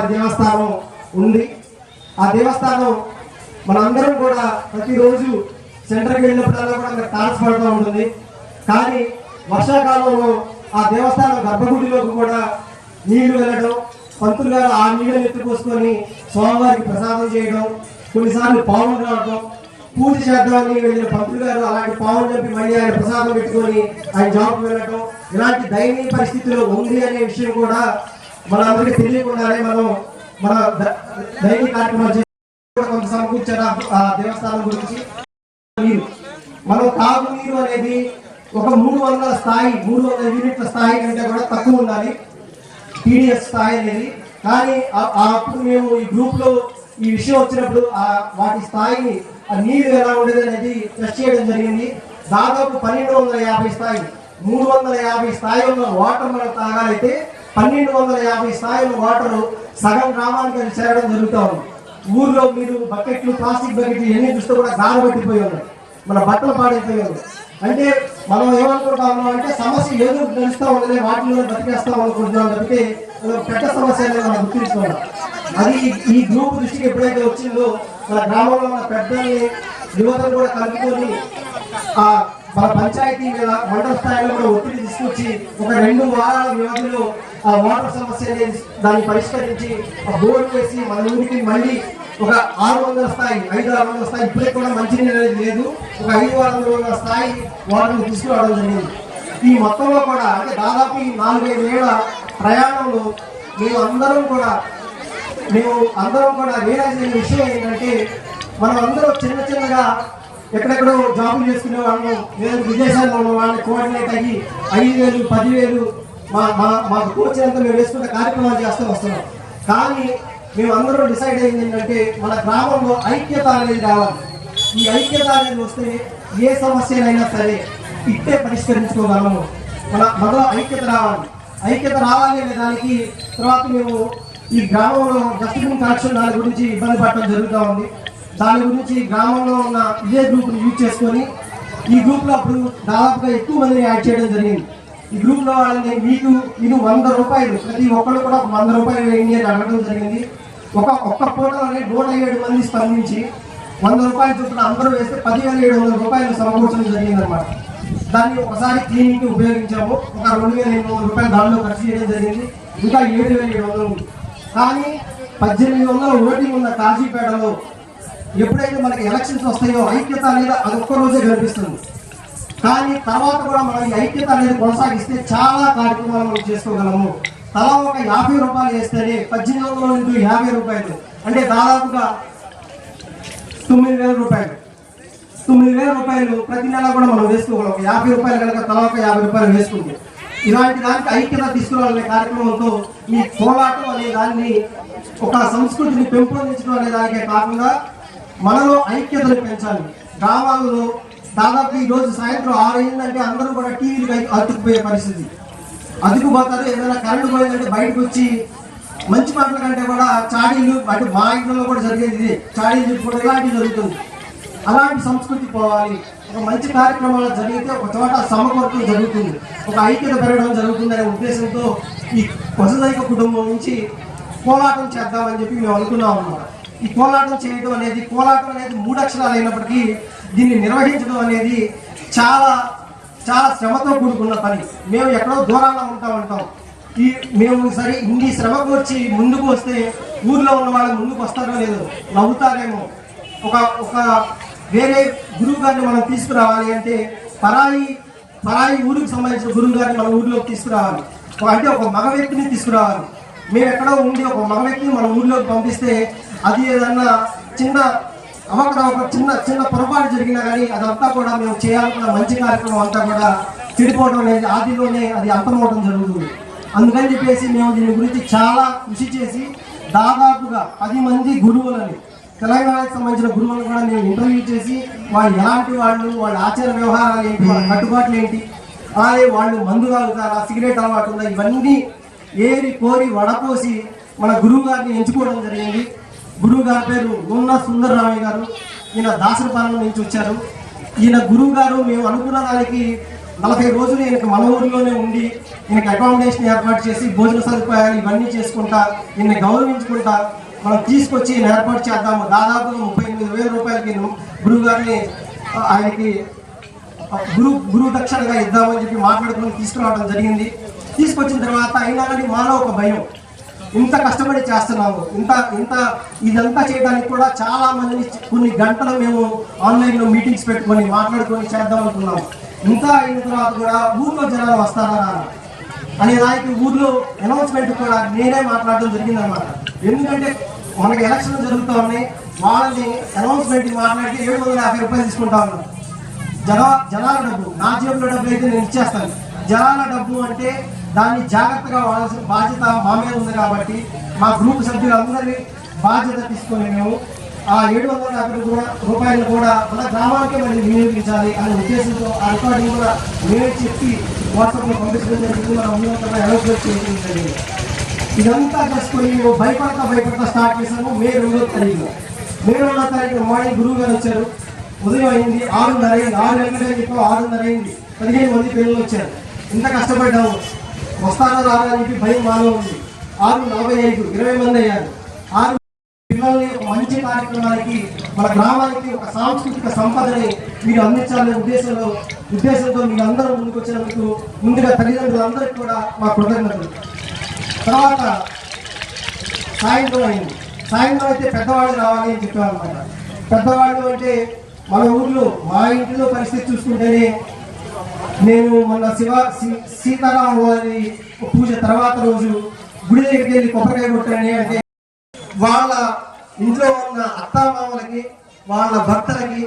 వారి దేవస్థానం ఉంది. ఆ దేవస్థానం మనందరం కూడా ప్రతిరోజు సెంటర్కి వెళ్ళినప్పుడల్లా కూడా మనకు తారసపడుతూ ఉంటుంది. కానీ వర్షాకాలంలో ఆ దేవస్థానం గర్భగుడిలోకి కూడా నీళ్ళు వెళ్ళడం పంతులు గారు ఆ నీళ్ళని ఎత్తుకోసుకొని స్వామివారికి ప్రసాదం చేయడం కొన్నిసార్లు పావులు రావడం పూజ చేద్దామని వెళ్ళిన పంతులు గారు అలాంటి పావులు చెప్పి మళ్ళీ ఆయన ప్రసాదం పెట్టుకొని ఆయన జాబ్కి వెళ్ళడం ఇలాంటి దయనీయ పరిస్థితిలో ఉంది అనే విషయం కూడా మనందరికీ తెలియకుండానే మనం మన ద- కార్యక్రమాలు కొంత సమకూర్చారు ఆ- దేవస్థానం గురించి. నీరు. మనం తాగునీరు అనేది ఒక మూడు వందల స్థాయి మూడు వందల యూనిట్ల స్థాయి కంటే కూడా తక్కువ ఉండాలి. టీడీఎస్ స్థాయి అనేది. కానీ ఆ- అప్పుడు మేము ఈ గ్రూప్లో ఈ విషయం వచ్చినప్పుడు ఆ వాటి స్థాయిని ఆ నీరు ఎలా ఉండేది అనేది టెస్ట్ చేయడం జరిగింది. దాదాపు పన్నెండు వందల యాభై స్థాయి మూడు వందల యాభై స్థాయి ఉన్న వాటర్ మనం తాగాలైతే పన్నెండు వందల యాభై స్థాయిల వాటరు వాటర్ సగం గ్రామానికి అది చేరడం జరుగుతూ ఉంది ఊర్లో మీరు బకెట్లు ప్లాస్టిక్ బకెట్లు ఎన్ని చూస్తే కూడా గాలి పట్టిపోయి ఉన్నాయి మన బట్టలు పాడైపోయి ఉన్నాయి అంటే మనం ఏమనుకుంటాము అంటే సమస్య ఏదో నడుస్తూ ఉండదు వాటిలో బతికేస్తాం అనుకుంటున్నాం తప్పితే పెద్ద సమస్య అనేది మనం గుర్తించుకోవాలి. అది ఈ- ఈ గ్రూప్ దృష్టికి ఎప్పుడైతే వచ్చిందో మన గ్రామంలో ఉన్న పెద్దల్ని యువతను కూడా కలుపుకొని ఆ మన పంచాయతీ మీద మండల స్థాయిలో కూడా ఒత్తిడి తీసుకొచ్చి ఒక రెండు వారాల వ్యవధిలో ఆ వాటర్ సమస్య అనేది దాన్ని పరిష్కరించి ఆ బోర్డు వేసి మన ఊరికి మళ్ళీ ఒక ఆరు వందల స్థాయి ఐదు ఆరు వందల స్థాయి ఇప్పుడే కూడా మంచినీళ్ళు అనేది లేదు. ఒక ఐదు ఆరు వందల స్థాయి వాటర్ని తీసుకురావడం జరిగింది. ఈ మొత్తంలో కూడా అంటే దాదాపు ఈ నాలుగైదు ఏళ్ళ ప్రయాణంలో మేము అందరం కూడా మేము అందరం కూడా రియలైజ్ అయిన విషయం ఏంటంటే మనం అందరం చిన్న చిన్నగా ఎక్కడెక్కడో జాబులు చేసుకునే వాళ్ళు లేదా విదేశాల్లో ఉన్న వాళ్ళని కోఆర్డినేట్ అయ్యి ఐదు వేలు పదివేలు మా మా మాకు కోచినంత మేము వేసుకున్న కార్యక్రమాలు చేస్తూ వస్తున్నాం. కానీ మేము అందరూ డిసైడ్ అయింది ఏంటంటే మన గ్రామంలో ఐక్యత అనేది రావాలి. ఈ ఐక్యత అనేది వస్తే ఏ సమస్యనైనా సరే ఇట్టే పరిష్కరించుకోగలము. మన మనలో ఐక్యత రావాలి. ఐక్యత రావాలి అనే దానికి తర్వాత మేము ఈ గ్రామంలో డస్ట్బిన్ కనెక్షన్ దాని గురించి ఇబ్బంది పడటం జరుగుతూ ఉంది. దాని గురించి గ్రామంలో ఉన్న ఇదే గ్రూప్ని యూజ్ చేసుకొని ఈ గ్రూప్లో అప్పుడు దాదాపుగా ఎక్కువ మందిని యాడ్ చేయడం జరిగింది. ఈ గ్రూప్లో వాళ్ళని మీకు ఇది వంద రూపాయలు ప్రతి ఒక్కరు కూడా వంద రూపాయలు వేయండి అని అడగడం జరిగింది. ఒక ఒక్క పూటలోనే నూట ఏడు మంది స్పందించి వంద రూపాయలు చొప్పున అందరూ వేస్తే పదివేల ఏడు వందల రూపాయలు సమకూర్చడం జరిగిందన్నమాట. దాన్ని ఒకసారి క్లీనింగ్కి ఉపయోగించాము. ఒక రెండు వేల ఎనిమిది వందల రూపాయలు దానిలో ఖర్చు చేయడం జరిగింది. ఇంకా ఏడు వేల ఏడు వందలు కానీ పద్దెనిమిది వందల ఓటింగ్ ఉన్న కాజీపేటలో ఎప్పుడైతే మనకి ఎలక్షన్స్ వస్తాయో ఐక్యత అనేది అది ఒక్క రోజే కనిపిస్తుంది. కానీ తర్వాత కూడా మనం ఈ ఐక్యత అనేది కొనసాగిస్తే చాలా కార్యక్రమాలు మనం చేసుకోగలము. తలా ఒక యాభై రూపాయలు వేస్తేనే పద్దెనిమిది వందల ఇంటూ యాభై రూపాయలు. అంటే దాదాపుగా తొమ్మిది వేల రూపాయలు. తొమ్మిది వేల రూపాయలు ప్రతి నెల కూడా మనం వేసుకోగలం. ఒక యాభై రూపాయలు కనుక తలా ఒక యాభై రూపాయలు వేసుకుంటే. ఇలాంటి దానికి ఐక్యత తీసుకురావాలనే కార్యక్రమంతో ఈ కోలాటం అనే దాన్ని ఒక సంస్కృతిని పెంపొందించడం అనే దానికే కాకుండా మనలో ఐక్యతను పెంచాలి. గ్రామాలలో దాదాపు ఈ రోజు సాయంత్రం ఆరు అయిందంటే అందరూ కూడా టీవీలు అతుక్కుపోయే పరిస్థితి. అతుక్కుపోతారు ఏదైనా కరెంటు పోయిందంటే బయటకు వచ్చి మంచి మాటల కంటే కూడా చాడీలు అంటే మా ఇంట్లో కూడా జరిగేది ఇది. చాడీలు చెప్పుకోవడం ఇలాంటివి జరుగుతుంది అలాంటి సంస్కృతి పోవాలి. ఒక మంచి కార్యక్రమాలు జరిగితే ఒక చోట సమకూర్తం జరుగుతుంది. ఒక ఐక్యత పెరగడం జరుగుతుంది అనే ఉద్దేశంతో ఈ కొసదైక కుటుంబం నుంచి పోరాటం చేద్దామని చెప్పి మేము అనుకున్నాం అన్నమాట. ఈ కోలాటం చేయడం అనేది కోలాటం అనేది మూడు అక్షరాలు అయినప్పటికీ దీన్ని నిర్వహించడం అనేది చాలా చాలా శ్రమతో కూడుకున్న పని. మేము ఎక్కడో దూరంగా ఉంటా ఉంటాం ఈ మేము సరే ఇన్ని శ్రమకు వచ్చి ముందుకు వస్తే ఊర్లో ఉన్న వాళ్ళు ముందుకు వస్తారో లేదో నవ్వుతారేమో. ఒక ఒక వేరే గురువు గారిని మనం తీసుకురావాలి అంటే పరాయి పరాయి ఊరికి సంబంధించిన గురువు గారిని మన ఊరిలోకి తీసుకురావాలి. అంటే ఒక మగ వ్యక్తిని తీసుకురావాలి. మేము ఎక్కడో ఉండి ఒక మగ వ్యక్తిని మన ఊరిలోకి పంపిస్తే అది ఏదన్నా చిన్న అవక్కడ ఒక చిన్న చిన్న పొరపాటు జరిగినా కానీ అదంతా కూడా మేము చేయాలనుకున్న మంచి కార్యక్రమం అంతా కూడా చెడిపోవడం అనేది ఆదిలోనే అది అంతమవడం జరుగుతుంది. అందుకని చెప్పేసి మేము దీని గురించి చాలా కృషి చేసి దాదాపుగా పది మంది గురువులని తెలంగాణకు సంబంధించిన గురువులను కూడా మేము ఇంటర్వ్యూ చేసి వాళ్ళు ఎలాంటి వాళ్ళు వాళ్ళ ఆచార వ్యవహారాలు ఏంటి వాళ్ళ కట్టుబాట్లు ఏంటి అలాగే వాళ్ళు మందు తాగుతారా సిగరెట్ అలవాటు ఉందా ఇవన్నీ ఏరి కోరి వడపోసి మన గురువు గారిని ఎంచుకోవడం జరిగింది. గురువు గారి పేరు గున్నా సుందరరామయ్య గారు. ఈయన దాసరపాలెం నుంచి వచ్చారు. ఈయన గురువు గారు మేము అనుకున్న దానికి నలభై రోజులు ఈయనకి మన ఊరిలోనే ఉండి ఈయనకి అకామిడేషన్ ఏర్పాటు చేసి భోజన సదుపాయాలు ఇవన్నీ చేసుకుంటా ఈయన్ని గౌరవించుకుంటా మనం తీసుకొచ్చి ఈయన ఏర్పాటు చేద్దాము. దాదాపు ముప్పై ఎనిమిది వేల రూపాయలకి గురువు గారిని ఆయనకి గురు గురువు దక్షిణగా ఇద్దామని చెప్పి మాట్లాడుకుని తీసుకురావడం జరిగింది. తీసుకొచ్చిన తర్వాత అయినా కానీ మాలో ఒక భయం. ఇంత కష్టపడి చేస్తున్నాము ఇంత ఇంత ఇదంతా చేయడానికి కూడా చాలా మందిని కొన్ని గంటలు మేము ఆన్లైన్లో మీటింగ్స్ పెట్టుకొని మాట్లాడుకొని చేద్దాం అనుకున్నాము ఇంత అయిన తర్వాత కూడా ఊర్లో జనాలు వస్తారా అనే దానికి ఊర్లో అనౌన్స్మెంట్ కూడా నేనే మాట్లాడడం జరిగిందన్నమాట. ఎందుకంటే మనకి ఎలక్షన్ జరుగుతూ ఉన్నాయి. వాళ్ళని అనౌన్స్మెంట్ మాట్లాడితే ఏడు వందల యాభై రూపాయలు తీసుకుంటా ఉన్నాం జన జనాల డబ్బు నా జేబులో డబ్బు అయితే నేను ఇచ్చేస్తాను. జనాల డబ్బు అంటే దాన్ని జాగ్రత్తగా వాడాల్సిన బాధ్యత మా మీద ఉంది కాబట్టి మా గ్రూప్ సభ్యులందరినీ బాధ్యత తీసుకొని మేము ఆ ఏడు వందల యాభై కూడా రూపాయలు కూడా మన గ్రామానికి మరి వినియోగించాలి అనే ఉద్దేశంతో ఆ రికార్డింగ్ కూడా మేమే చెప్పి వాట్సాప్లో పంపించడం జరిగింది. మన ఉన్నతంగా అనౌన్స్మెంట్ చేయడం జరిగింది. ఇదంతా చేసుకొని మేము భయపడతా భయపడతా స్టార్ట్ చేసాము మే రెండో తారీఖు. మే రెండో తారీఖు మార్నింగ్ గురువు గారు వచ్చారు. ఉదయం అయింది. ఆరున్నర అయింది. ఆరు గంటలకే ఇప్పుడు ఆరున్నర అయింది. పదిహేను మంది పిల్లలు వచ్చారు. ఇంత కష్టపడ్డాము వస్తానో రావడానికి అని భయం మాలో ఉంది. ఆరు నలభై ఐదు ఇరవై మంది అయ్యారు. ఆరు పిల్లల్ని మంచి కార్యక్రమానికి మన గ్రామానికి ఒక సాంస్కృతిక సంపదని మీరు అందించాలనే ఉద్దేశంలో ఉద్దేశంతో మీరు అందరూ ముందుకు వచ్చినందుకు ముందుగా తల్లిదండ్రులందరికీ కూడా మా కృతజ్ఞతలు. తర్వాత సాయంత్రం అయింది. సాయంత్రం అయితే పెద్దవాళ్ళు రావాలి అని చెప్పారు అనమాట పెద్దవాళ్ళు అంటే మన ఊర్లో మా ఇంటిలో పరిస్థితి చూసుకుంటేనే నేను మొన్న శివ సీ- వారి పూజ తర్వాత రోజు గుడి దగ్గరికి వెళ్ళి కొబ్బరికాయ కొట్టాను. అంటే వాళ్ళ ఇంట్లో ఉన్న అత్తామామలకి వాళ్ళ భర్తలకి